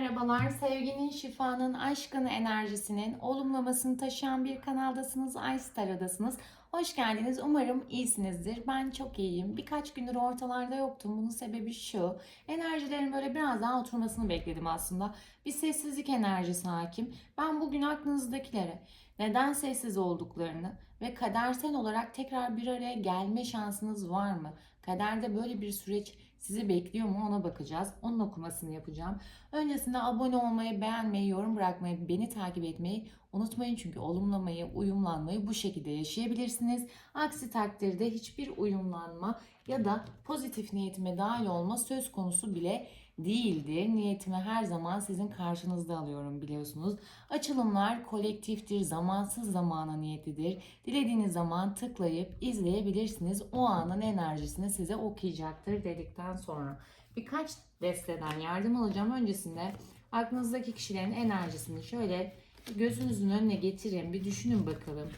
Merhabalar, sevginin, şifanın, aşkın, enerjisinin olumlamasını taşıyan bir kanaldasınız, iStar'dasınız. Hoş geldiniz. Umarım iyisinizdir. Ben çok iyiyim. Birkaç gündür ortalarda yoktum. Bunun sebebi şu. Enerjilerin böyle biraz daha oturmasını bekledim aslında. Bir sessizlik enerjisi hakim. Ben bugün aklınızdakilere neden sessiz olduklarını ve kadersel olarak tekrar bir araya gelme şansınız var mı? Kaderde böyle bir süreç sizi bekliyor mu ona bakacağız. Onun okumasını yapacağım. Öncesinde abone olmayı, beğenmeyi, yorum bırakmayı, beni takip etmeyi unutmayın. Çünkü olumlamayı, uyumlanmayı bu şekilde yaşayabilirsiniz. Aksi takdirde hiçbir uyumlanma ya da pozitif niyetime dahil olma söz konusu bile değildir. Niyetimi her zaman sizin karşınızda alıyorum biliyorsunuz. Açılımlar kolektiftir, zamansız zamana niyetidir. Dilediğiniz zaman tıklayıp izleyebilirsiniz. O anın enerjisini size okuyacaktır dedikten sonra. Birkaç desteden yardım alacağım. Öncesinde aklınızdaki kişilerin enerjisini şöyle gözünüzün önüne getirin. Bir düşünün bakalım.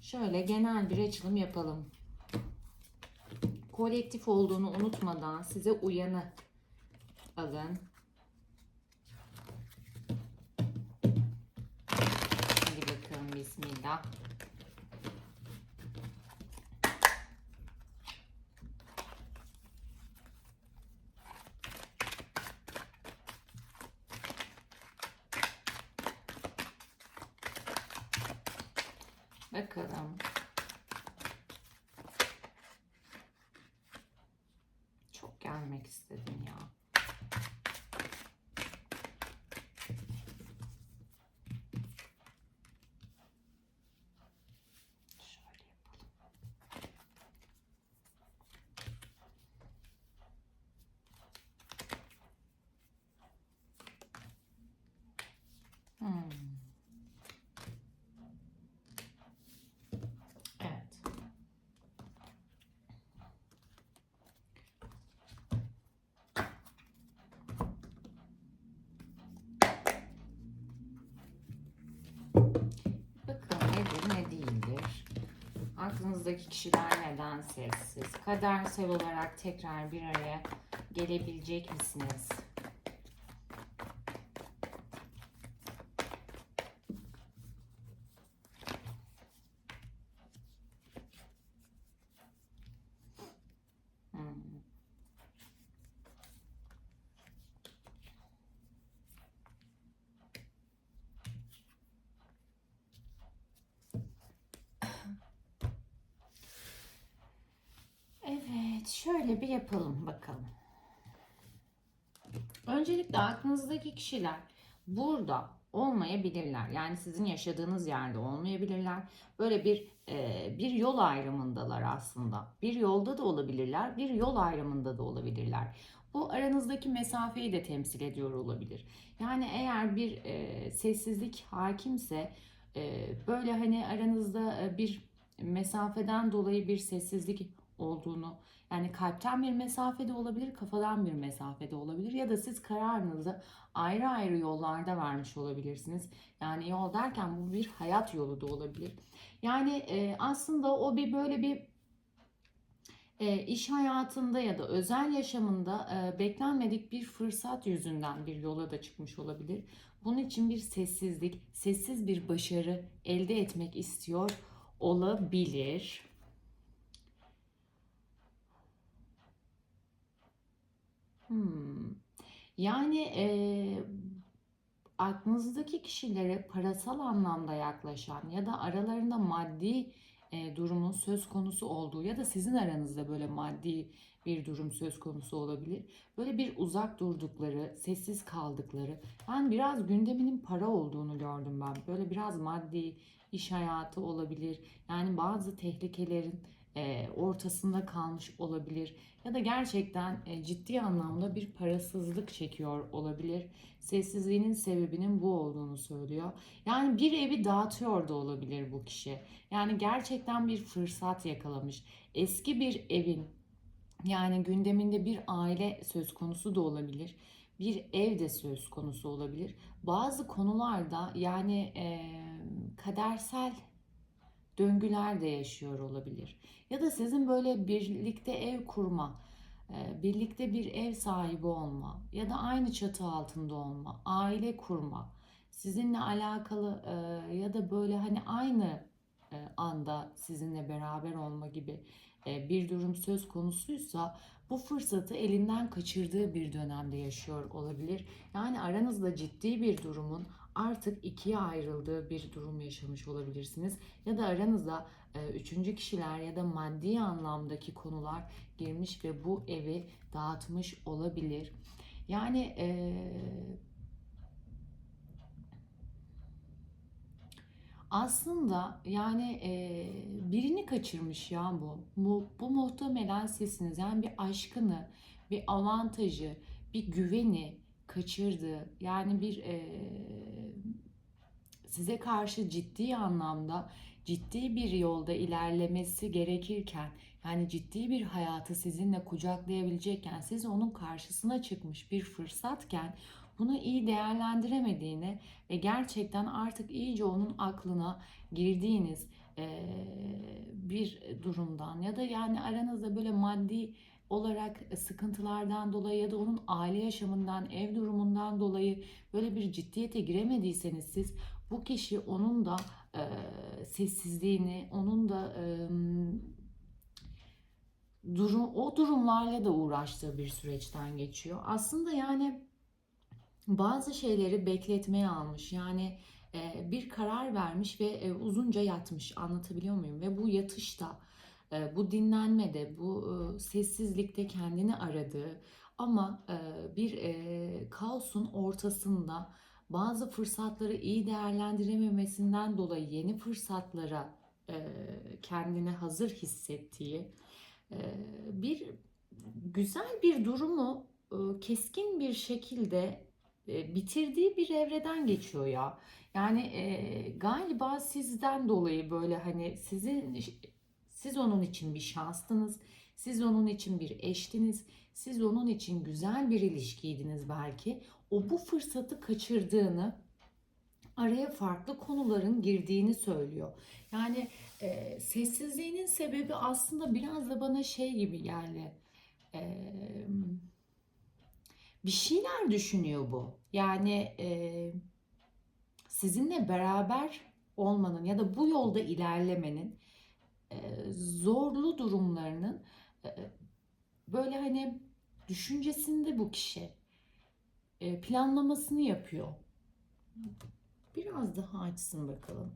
Şöyle genel bir açılım yapalım. Kolektif olduğunu unutmadan size uyanı alın. Hadi bakalım bismillah. Bakalım. Çok gelmek istedim ya. Şöyle yapalım. Hmm. Evet. Bakalım nedir ne değildir. Aklınızdaki kişiler neden sessiz? Kadersel olarak tekrar bir araya gelebilecek misiniz? Hmm. Evet, şöyle bir yapalım bakalım. Öncelikle aklınızdaki kişiler burada olmayabilirler. Yani sizin yaşadığınız yerde olmayabilirler. Böyle bir e, bir yol ayrımındalar aslında. Bir yolda da olabilirler, bir yol ayrımında da olabilirler. Bu aranızdaki mesafeyi de temsil ediyor olabilir. Yani eğer bir e, sessizlik hakimse e, böyle hani aranızda e, bir mesafeden dolayı bir sessizlik olduğunu yani kalpten bir mesafede olabilir, kafadan bir mesafede olabilir ya da siz kararınızı ayrı ayrı yollarda vermiş olabilirsiniz. Yani yol derken bu bir hayat yolu da olabilir. Yani e, aslında o bir böyle bir e, iş hayatında ya da özel yaşamında e, beklenmedik bir fırsat yüzünden bir yola da çıkmış olabilir. Bunun için bir sessizlik, sessiz bir başarı elde etmek istiyor olabilir. Hmm. Yani eee, aklınızdaki kişilere parasal anlamda yaklaşan ya da aralarında maddi e, durumun söz konusu olduğu ya da sizin aranızda böyle maddi bir durum söz konusu olabilir. Böyle bir uzak durdukları, sessiz kaldıkları. Ben biraz gündeminin para olduğunu gördüm ben. Böyle biraz maddi iş hayatı olabilir. Yani bazı tehlikelerin e, ortasında kalmış olabilir ya da gerçekten e, ciddi anlamda bir parasızlık çekiyor olabilir. Sessizliğinin sebebinin bu olduğunu söylüyor. Yani bir evi dağıtıyor da olabilir bu kişi. Yani gerçekten bir fırsat yakalamış. Eski bir evin yani gündeminde bir aile söz konusu da olabilir. Bir ev de söz konusu olabilir. Bazı konularda yani e, kadersel döngüler de yaşıyor olabilir. Ya da sizin böyle birlikte ev kurma e, birlikte bir ev sahibi olma ya da aynı çatı altında olma, aile kurma, sizinle alakalı e, ya da böyle hani aynı e, anda sizinle beraber olma gibi bir durum söz konusuysa bu fırsatı elinden kaçırdığı bir dönemde yaşıyor olabilir. Yani aranızda ciddi bir durumun artık ikiye ayrıldığı bir durum yaşamış olabilirsiniz. Ya da aranıza e, üçüncü kişiler ya da maddi anlamdaki konular girmiş ve bu evi dağıtmış olabilir. Yani e, aslında yani e, birini kaçırmış ya bu. Bu, bu muhtemelen sizsiniz. Yani bir aşkını, bir avantajı, bir güveni kaçırdı. Yani bir e, size karşı ciddi anlamda ciddi bir yolda ilerlemesi gerekirken yani ciddi bir hayatı sizinle kucaklayabilecekken siz onun karşısına çıkmış bir fırsatken bunu iyi değerlendiremediğini ve gerçekten artık iyice onun aklına girdiğiniz bir durumdan ya da yani aranızda böyle maddi olarak sıkıntılardan dolayı ya da onun aile yaşamından, ev durumundan dolayı böyle bir ciddiyete giremediyseniz siz bu kişi onun da eee, sessizliğini, onun da eee, durum o durumlarla da uğraştığı bir süreçten geçiyor. Aslında yani bazı şeyleri bekletmeye almış. Yani e, bir karar vermiş ve e, uzunca yatmış. Anlatabiliyor muyum? Ve bu yatışta, e, bu dinlenmede, bu sessizlikte kendini aradığı ama bir kaosun ortasında bazı fırsatları iyi değerlendirememesinden dolayı yeni fırsatlara kendini hazır hissettiği bir güzel bir durumu keskin bir şekilde bitirdiği bir evreden geçiyor ya. Yani galiba sizden dolayı böyle hani sizin siz onun için bir şanstınız. Siz onun için bir eştiniz. Siz onun için güzel bir ilişkiydiniz belki. O bu fırsatı kaçırdığını araya farklı konuların girdiğini söylüyor. Yani e, sessizliğinin sebebi aslında biraz da bana şey gibi geldi. Eee bir şeyler düşünüyor bu. Yani e, sizinle beraber olmanın ya da bu yolda ilerlemenin zorlu durumlarının böyle hani düşüncesinde bu kişi planlamasını yapıyor. Biraz daha açsın bakalım.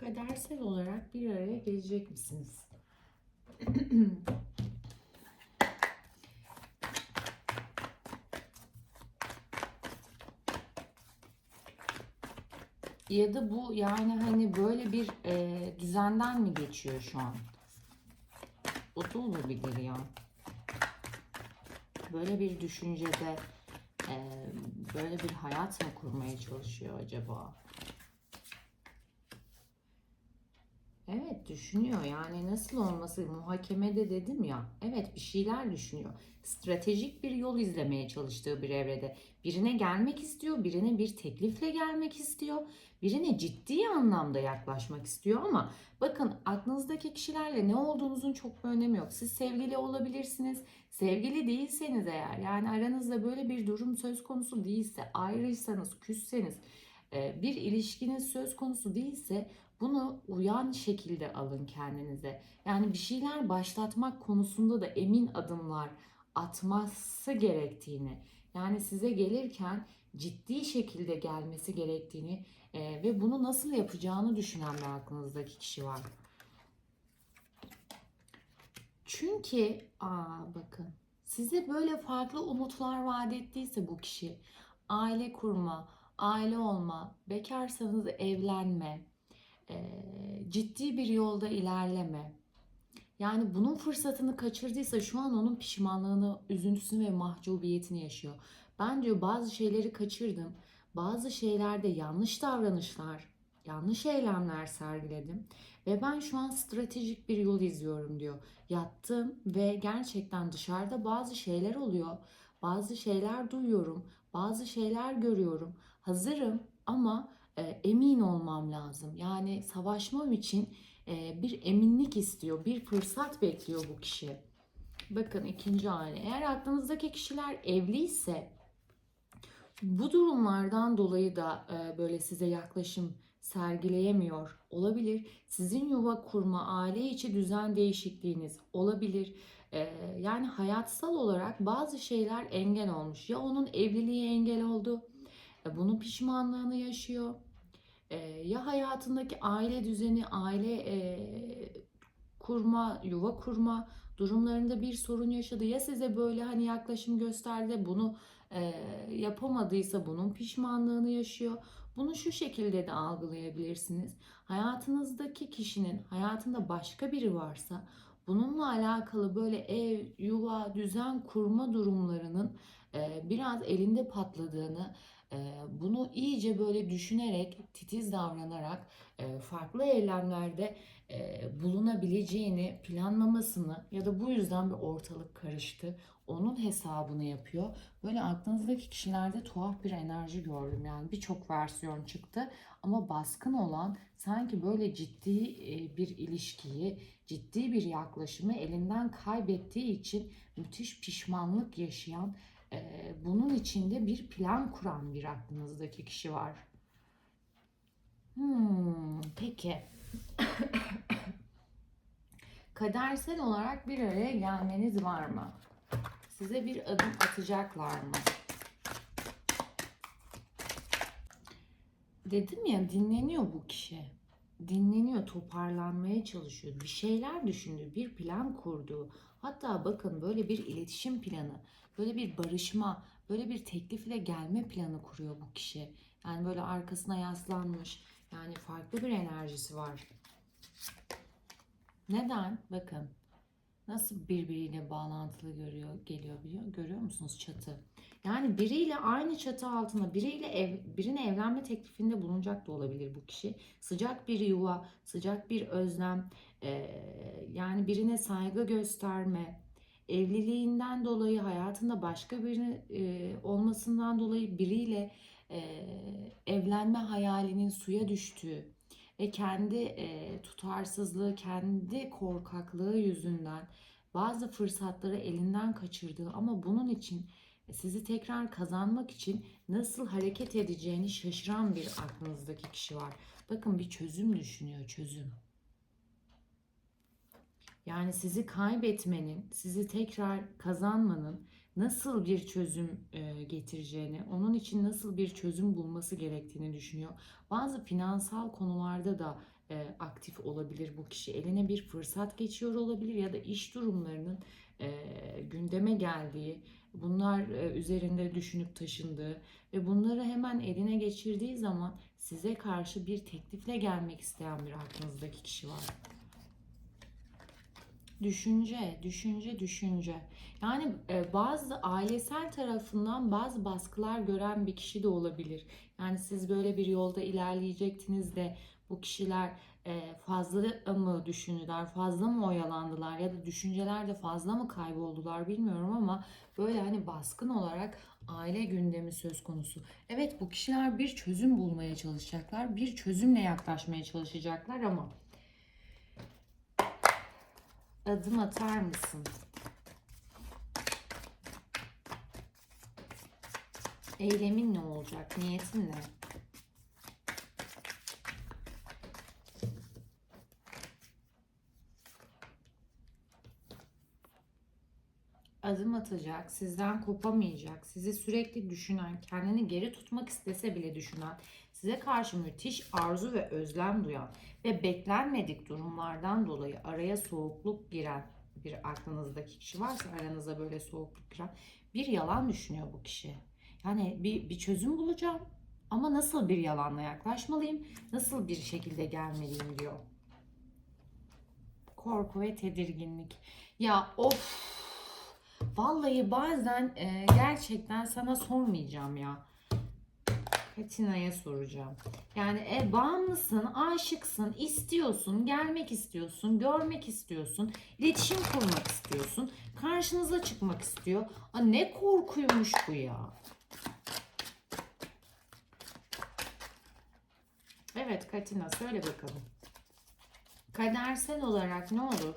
Kadersel olarak bir araya gelecek misiniz? Ya da bu yani hani böyle bir e, düzenden mi geçiyor şu an? O da olabilir ya. Böyle bir düşüncede e, böyle bir hayat mı kurmaya çalışıyor acaba? Düşünüyor yani nasıl olması muhakemede dedim ya evet bir şeyler düşünüyor. Stratejik bir yol izlemeye çalıştığı bir evrede birine gelmek istiyor, birine bir teklifle gelmek istiyor, birine ciddi anlamda yaklaşmak istiyor ama bakın aklınızdaki kişilerle ne olduğunuzun çok bir önemi yok. Siz sevgili olabilirsiniz, sevgili değilseniz eğer yani aranızda böyle bir durum söz konusu değilse, ayrıysanız, küsseniz, e, bir ilişkiniz söz konusu değilse bunu uyan şekilde alın kendinize. Yani bir şeyler başlatmak konusunda da emin adımlar atması gerektiğini, yani size gelirken ciddi şekilde gelmesi gerektiğini e, ve bunu nasıl yapacağını düşünen bir aklınızdaki kişi var. Çünkü aa bakın size böyle farklı umutlar vaat ettiyse bu kişi aile kurma, aile olma, bekarsanız evlenme, ciddi bir yolda ilerleme. Yani bunun fırsatını kaçırdıysa şu an onun pişmanlığını, üzüntüsünü ve mahcubiyetini yaşıyor. Ben diyor bazı şeyleri kaçırdım. Bazı şeylerde yanlış davranışlar, yanlış eylemler sergiledim ve ben şu an stratejik bir yol izliyorum diyor. Yattım ve gerçekten dışarıda bazı şeyler oluyor. Bazı şeyler duyuyorum, bazı şeyler görüyorum. Hazırım ama e, emin olmam lazım. Yani savaşmam için e, bir eminlik istiyor, bir fırsat bekliyor bu kişi. Bakın ikinci aile. Eğer aklınızdaki kişiler evliyse bu durumlardan dolayı da e, böyle size yaklaşım sergileyemiyor olabilir. Sizin yuva kurma, aile içi düzen değişikliğiniz olabilir. E, yani hayatsal olarak bazı şeyler engel olmuş. Ya onun evliliği engel oldu, bunun pişmanlığını yaşıyor. E, ya hayatındaki aile düzeni, aile e, kurma, yuva kurma durumlarında bir sorun yaşadı. Ya size böyle hani yaklaşım gösterdi, bunu e, yapamadıysa bunun pişmanlığını yaşıyor. Bunu şu şekilde de algılayabilirsiniz. Hayatınızdaki kişinin hayatında başka biri varsa bununla alakalı böyle ev, yuva, düzen kurma durumlarının e, biraz elinde patladığını, e, bunu iyice böyle düşünerek, titiz davranarak farklı eylemlerde bulunabileceğini planlamasını ya da bu yüzden bir ortalık karıştı. Onun hesabını yapıyor. Böyle aklınızdaki kişilerde tuhaf bir enerji gördüm. Yani birçok versiyon çıktı. Ama baskın olan sanki böyle ciddi bir ilişkiyi, ciddi bir yaklaşımı elinden kaybettiği için müthiş pişmanlık yaşayan, bunun içinde bir plan kuran bir aklınızdaki kişi var. Hmm, peki. Kadersel olarak bir araya gelmeniz var mı? Size bir adım atacaklar mı? Dedim ya dinleniyor bu kişi. Dinleniyor, toparlanmaya çalışıyor. Bir şeyler düşündü, bir plan kurdu. Hatta bakın böyle bir iletişim planı, böyle bir barışma, böyle bir teklifle gelme planı kuruyor bu kişi. Yani böyle arkasına yaslanmış. Yani farklı bir enerjisi var. Neden? Bakın nasıl birbiriyle bağlantılı görüyor, geliyor biliyor, görüyor musunuz çatı? Yani biriyle aynı çatı altında, biriyle ev, birine evlenme teklifinde bulunacak da olabilir bu kişi. Sıcak bir yuva, sıcak bir özlem, eee, yani birine saygı gösterme, evliliğinden dolayı hayatında başka biri eee, olmasından dolayı biriyle eee, evlenme hayalinin suya düştüğü ve kendi eee, tutarsızlığı, kendi korkaklığı yüzünden bazı fırsatları elinden kaçırdığı ama bunun için sizi tekrar kazanmak için nasıl hareket edeceğini şaşıran bir aklınızdaki kişi var. Bakın bir çözüm düşünüyor, çözüm. Yani sizi kaybetmenin, sizi tekrar kazanmanın nasıl bir çözüm e, getireceğini, onun için nasıl bir çözüm bulması gerektiğini düşünüyor. Bazı finansal konularda da e, aktif olabilir bu kişi. Eline bir fırsat geçiyor olabilir ya da iş durumlarının e, gündeme geldiği, bunlar üzerinde düşünüp taşındığı ve bunları hemen eline geçirdiği zaman size karşı bir teklifle gelmek isteyen bir aklınızdaki kişi var. Düşünce, düşünce, düşünce. Yani e, bazı ailesel tarafından bazı baskılar gören bir kişi de olabilir. Yani siz böyle bir yolda ilerleyecektiniz de bu kişiler e, fazla mı düşündüler, fazla mı oyalandılar ya da düşüncelerde fazla mı kayboldular bilmiyorum ama böyle hani baskın olarak aile gündemi söz konusu. Evet bu kişiler bir çözüm bulmaya çalışacaklar, bir çözümle yaklaşmaya çalışacaklar ama adım atar mısın? Eylemin ne olacak? Niyetin ne? adım atacak, sizden kopamayacak, sizi sürekli düşünen, kendini geri tutmak istese bile düşünen, size karşı müthiş arzu ve özlem duyan ve beklenmedik durumlardan dolayı araya soğukluk giren bir aklınızdaki kişi varsa aranıza böyle soğukluk giren bir yalan düşünüyor bu kişi. Yani bir, bir çözüm bulacağım ama nasıl bir yalanla yaklaşmalıyım, nasıl bir şekilde gelmeliyim diyor. Korku ve tedirginlik. Ya of Vallahi bazen e, gerçekten sana sormayacağım ya. Katina'ya soracağım. Yani e, bağımlısın, aşıksın, istiyorsun, gelmek istiyorsun, görmek istiyorsun, iletişim kurmak istiyorsun, karşınıza çıkmak istiyor. Aa, ne korkuymuş bu ya. Evet Katina söyle bakalım. Kadersel olarak ne olur?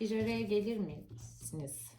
Bir araya gelir misiniz?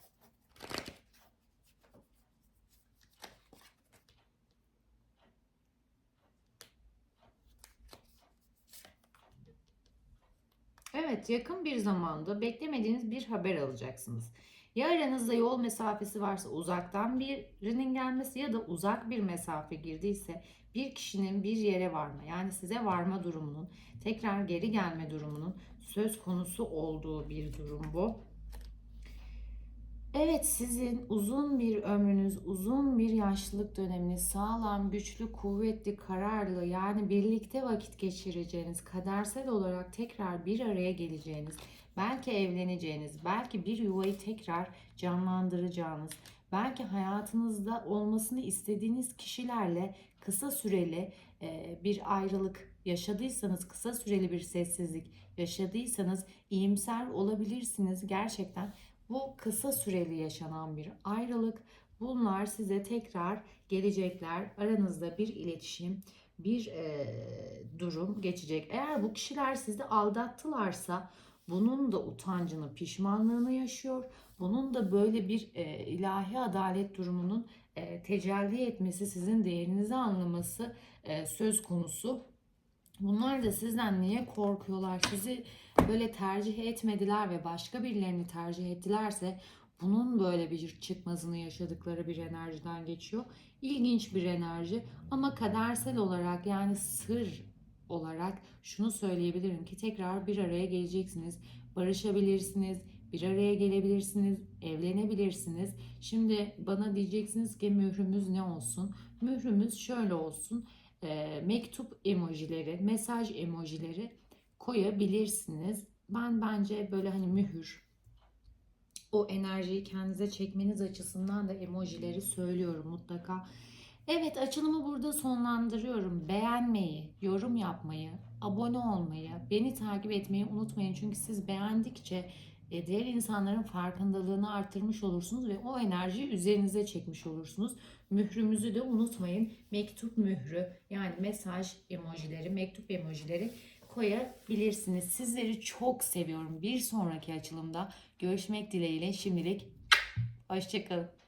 Evet, yakın bir zamanda beklemediğiniz bir haber alacaksınız. Ya aranızda yol mesafesi varsa uzaktan birinin gelmesi ya da uzak bir mesafe girdiyse bir kişinin bir yere varma yani size varma durumunun tekrar geri gelme durumunun söz konusu olduğu bir durum bu. Evet sizin uzun bir ömrünüz, uzun bir yaşlılık döneminiz, sağlam, güçlü, kuvvetli, kararlı yani birlikte vakit geçireceğiniz, kadersel olarak tekrar bir araya geleceğiniz, belki evleneceğiniz, belki bir yuvayı tekrar canlandıracağınız, belki hayatınızda olmasını istediğiniz kişilerle kısa süreli e, bir ayrılık yaşadıysanız, kısa süreli bir sessizlik yaşadıysanız iyimser olabilirsiniz gerçekten. Bu kısa süreli yaşanan bir ayrılık. Bunlar size tekrar gelecekler. Aranızda bir iletişim, bir e, durum geçecek. Eğer bu kişiler sizi aldattılarsa bunun da utancını, pişmanlığını yaşıyor. Bunun da böyle bir e, ilahi adalet durumunun e, tecelli etmesi, sizin değerinizi anlaması e, söz konusu. Bunlar da sizden niye korkuyorlar? Sizi böyle tercih etmediler ve başka birilerini tercih ettilerse bunun böyle bir çıkmazını yaşadıkları bir enerjiden geçiyor. İlginç bir enerji ama kadersel olarak yani sır olarak şunu söyleyebilirim ki tekrar bir araya geleceksiniz. Barışabilirsiniz, bir araya gelebilirsiniz, evlenebilirsiniz. Şimdi bana diyeceksiniz ki mührümüz ne olsun? Mührümüz şöyle olsun. E, mektup emojileri, mesaj emojileri koyabilirsiniz. Ben bence böyle hani mühür o enerjiyi kendinize çekmeniz açısından da emojileri söylüyorum mutlaka. Evet açılımı burada sonlandırıyorum. Beğenmeyi, yorum yapmayı, abone olmayı, beni takip etmeyi unutmayın. Çünkü siz beğendikçe e, diğer insanların farkındalığını artırmış olursunuz ve o enerjiyi üzerinize çekmiş olursunuz. Mührümüzü de unutmayın. Mektup mührü yani mesaj emojileri, mektup emojileri koyabilirsiniz. Sizleri çok seviyorum. Bir sonraki açılımda görüşmek dileğiyle şimdilik hoşçakalın.